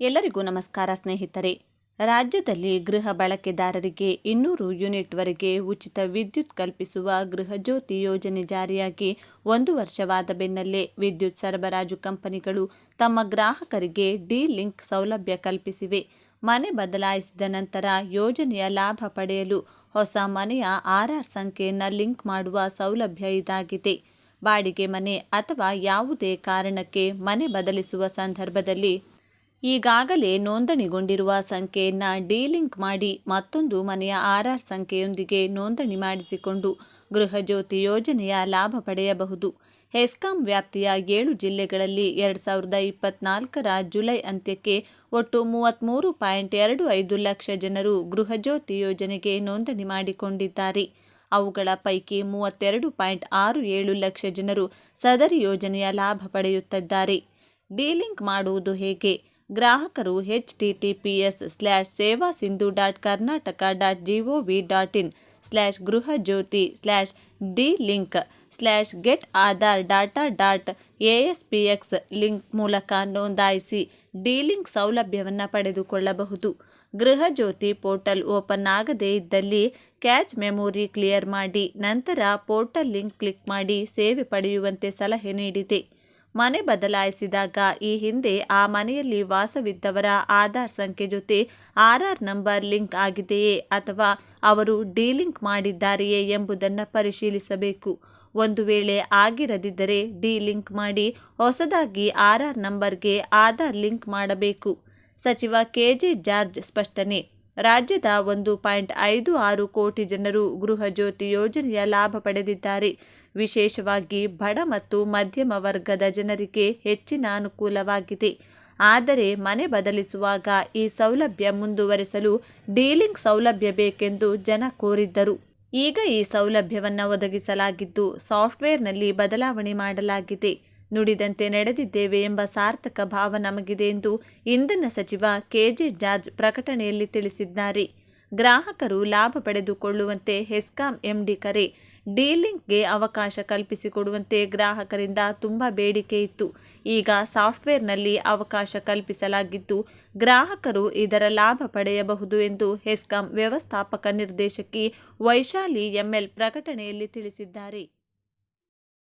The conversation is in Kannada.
ಎಲ್ಲರಿಗೂ ನಮಸ್ಕಾರ ಸ್ನೇಹಿತರೆ. ರಾಜ್ಯದಲ್ಲಿ ಗೃಹ ಬಳಕೆದಾರರಿಗೆ ಇನ್ನೂರು ಯೂನಿಟ್ವರೆಗೆ ಉಚಿತ ವಿದ್ಯುತ್ ಕಲ್ಪಿಸುವ ಗೃಹಜ್ಯೋತಿ ಯೋಜನೆ ಜಾರಿಯಾಗಿ ಒಂದು ವರ್ಷವಾದ ಬೆನ್ನಲ್ಲೇ ವಿದ್ಯುತ್ ಸರಬರಾಜು ಕಂಪನಿಗಳು ತಮ್ಮ ಗ್ರಾಹಕರಿಗೆ ಡಿ ಲಿಂಕ್ ಸೌಲಭ್ಯ ಕಲ್ಪಿಸಿವೆ. ಮನೆ ಬದಲಾಯಿಸಿದ ನಂತರ ಯೋಜನೆಯ ಲಾಭ ಪಡೆಯಲು ಹೊಸ ಮನೆಯ ಆರ್ಆರ್ ಸಂಖ್ಯೆಯನ್ನು ಲಿಂಕ್ ಮಾಡುವ ಸೌಲಭ್ಯ ಇದಾಗಿದೆ. ಬಾಡಿಗೆ ಮನೆ ಅಥವಾ ಯಾವುದೇ ಕಾರಣಕ್ಕೆ ಮನೆ ಬದಲಿಸುವ ಸಂದರ್ಭದಲ್ಲಿ ಈಗಾಗಲೇ ನೋಂದಣಿಗೊಂಡಿರುವ ಸಂಖ್ಯೆಯನ್ನು ಡೀಲಿಂಕ್ ಮಾಡಿ ಮತ್ತೊಂದು ಮನೆಯ ಆರ್ಆರ್ ಸಂಖ್ಯೆಯೊಂದಿಗೆ ನೋಂದಣಿ ಮಾಡಿಸಿಕೊಂಡು ಗೃಹಜ್ಯೋತಿ ಯೋಜನೆಯ ಲಾಭ ಪಡೆಯಬಹುದು. ಹೆಸ್ಕಾಂ ವ್ಯಾಪ್ತಿಯ ಏಳು ಜಿಲ್ಲೆಗಳಲ್ಲಿ ಎರಡು ಸಾವಿರದ ಇಪ್ಪತ್ನಾಲ್ಕರ ಜುಲೈ ಅಂತ್ಯಕ್ಕೆ ಒಟ್ಟು ಮೂವತ್ತ್ಮೂರು ಪಾಯಿಂಟ್ ಎರಡು ಐದು ಲಕ್ಷ ಜನರು ಗೃಹಜ್ಯೋತಿ ಯೋಜನೆಗೆ ನೋಂದಣಿ ಮಾಡಿಕೊಂಡಿದ್ದಾರೆ. ಅವುಗಳ ಪೈಕಿ ಮೂವತ್ತೆರಡು ಪಾಯಿಂಟ್ ಆರು ಏಳು ಲಕ್ಷ ಜನರು ಸದರಿ ಯೋಜನೆಯ ಲಾಭ ಪಡೆಯುತ್ತಿದ್ದಾರೆ. ಡೀಲಿಂಕ್ ಮಾಡುವುದು ಹೇಗೆ? ಗ್ರಾಹಕರು H T T P S slash Seva Sindhu dot Karnataka dot G O V dot in slash Gruha Jyothi slash delink slash get Aadhaar data dot A S P X link ಮೂಲಕ ನೋಂದಾಯಿಸಿ ಡಿ ಲಿಂಕ್ ಸೌಲಭ್ಯವನ್ನು ಪಡೆದುಕೊಳ್ಳಬಹುದು. ಗೃಹ ಜ್ಯೋತಿ ಪೋರ್ಟಲ್ ಓಪನ್ ಆಗದೇ ಇದ್ದಲ್ಲಿ ಕ್ಯಾಚ್ ಮೆಮೊರಿ ಕ್ಲಿಯರ್ ಮಾಡಿ, ನಂತರ ಪೋರ್ಟಲ್ ಲಿಂಕ್ ಕ್ಲಿಕ್ ಮಾಡಿ ಸೇವೆ ಪಡೆಯುವಂತೆ ಸಲಹೆ ನೀಡಿದೆ. ಮನೆ ಬದಲಾಯಿಸಿದಾಗ ಈ ಹಿಂದೆ ಆ ಮನೆಯಲ್ಲಿ ವಾಸವಿದ್ದವರ ಆಧಾರ್ ಸಂಖ್ಯೆ ಜೊತೆ ಆರ್ಆರ್ ನಂಬರ್ ಲಿಂಕ್ ಆಗಿದೆಯೇ ಅಥವಾ ಅವರು ಡಿಲಿಂಕ್ ಮಾಡಿದ್ದಾರೆಯೇ ಎಂಬುದನ್ನು ಪರಿಶೀಲಿಸಬೇಕು. ಒಂದು ವೇಳೆ ಆಗಿರದಿದ್ದರೆ ಡಿ ಲಿಂಕ್ ಮಾಡಿ ಹೊಸದಾಗಿ ಆರ್ಆರ್ ನಂಬರ್ಗೆ ಆಧಾರ್ ಲಿಂಕ್ ಮಾಡಬೇಕು. ಸಚಿವ ಕೆಜೆ ಜಾರ್ಜ್ ಸ್ಪಷ್ಟನೆ. ರಾಜ್ಯದ ಒಂದು ಪಾಯಿಂಟ್ ಐದು ಆರು ಕೋಟಿ ಜನರು ಗೃಹ ಜ್ಯೋತಿ ಯೋಜನೆಯ ಲಾಭ ಪಡೆದಿದ್ದಾರೆ. ವಿಶೇಷವಾಗಿ ಬಡ ಮತ್ತು ಮಧ್ಯಮ ವರ್ಗದ ಜನರಿಗೆ ಹೆಚ್ಚಿನ ಅನುಕೂಲವಾಗಿದೆ. ಆದರೆ ಮನೆ ಬದಲಿಸುವಾಗ ಈ ಸೌಲಭ್ಯ ಮುಂದುವರೆಸಲು ಡೀಲಿಂಗ್ ಸೌಲಭ್ಯ ಬೇಕೆಂದು ಜನ ಕೋರಿದ್ದರು. ಈಗ ಈ ಸೌಲಭ್ಯವನ್ನು ಒದಗಿಸಲಾಗಿದ್ದು ಸಾಫ್ಟ್ವೇರ್ನಲ್ಲಿ ಬದಲಾವಣೆ ಮಾಡಲಾಗಿದೆ. ನುಡಿದಂತೆ ನಡೆದಿದ್ದೇವೆ ಎಂಬ ಸಾರ್ಥಕ ಭಾವ ನಮಗಿದೆ ಎಂದು ಇಂಧನ ಸಚಿವ ಕೆಜೆ ಜಾರ್ಜ್ ಪ್ರಕಟಣೆಯಲ್ಲಿ ತಿಳಿಸಿದ್ದಾರೆ. ಗ್ರಾಹಕರು ಲಾಭ ಪಡೆದುಕೊಳ್ಳುವಂತೆ ಹೆಸ್ಕಾಂ ಎಂಡಿ ಕರೆ ಡೀಲಿಂಗ್ಗೆ ಅವಕಾಶ ಕಲ್ಪಿಸಿಕೊಡುವಂತೆ ಗ್ರಾಹಕರಿಂದ ತುಂಬ ಬೇಡಿಕೆ ಇತ್ತು. ಈಗ ಸಾಫ್ಟ್ವೇರ್ನಲ್ಲಿ ಅವಕಾಶ ಕಲ್ಪಿಸಲಾಗಿದ್ದು ಗ್ರಾಹಕರು ಇದರ ಲಾಭ ಪಡೆಯಬಹುದು ಎಂದು ಹೆಸ್ಕಾಂ ವ್ಯವಸ್ಥಾಪಕ ನಿರ್ದೇಶಕಿ ವೈಶಾಲಿ ಎಂಎಲ್ ಪ್ರಕಟಣೆಯಲ್ಲಿ ತಿಳಿಸಿದ್ದಾರೆ.